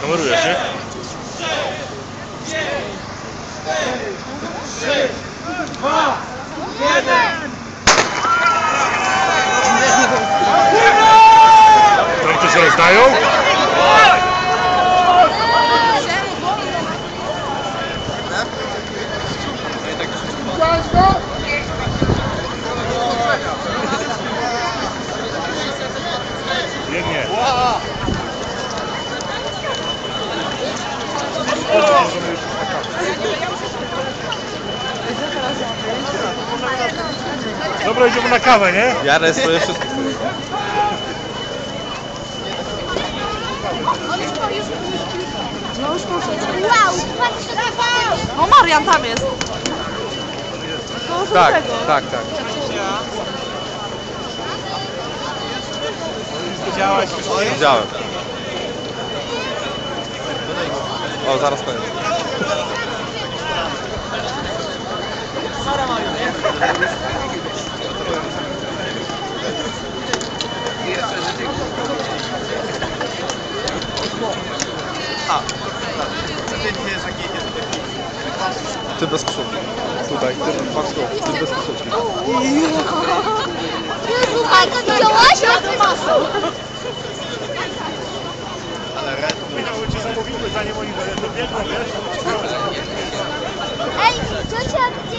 Kamerujesz, nie? Tam to się rozdają? Biegnie. Dobra, idziemy na kawę, nie? Jarę swoje wszystko. Wow, patrz na O, Marian tam jest. Koło Tak, żółtego. tak, tak. Widziałem. O, zaraz koniec. Ty bez koszulki. Tutaj, ty, Max, ty bez koszulki. Jezu, Majka, widziałaś? Minęło 哎，你你。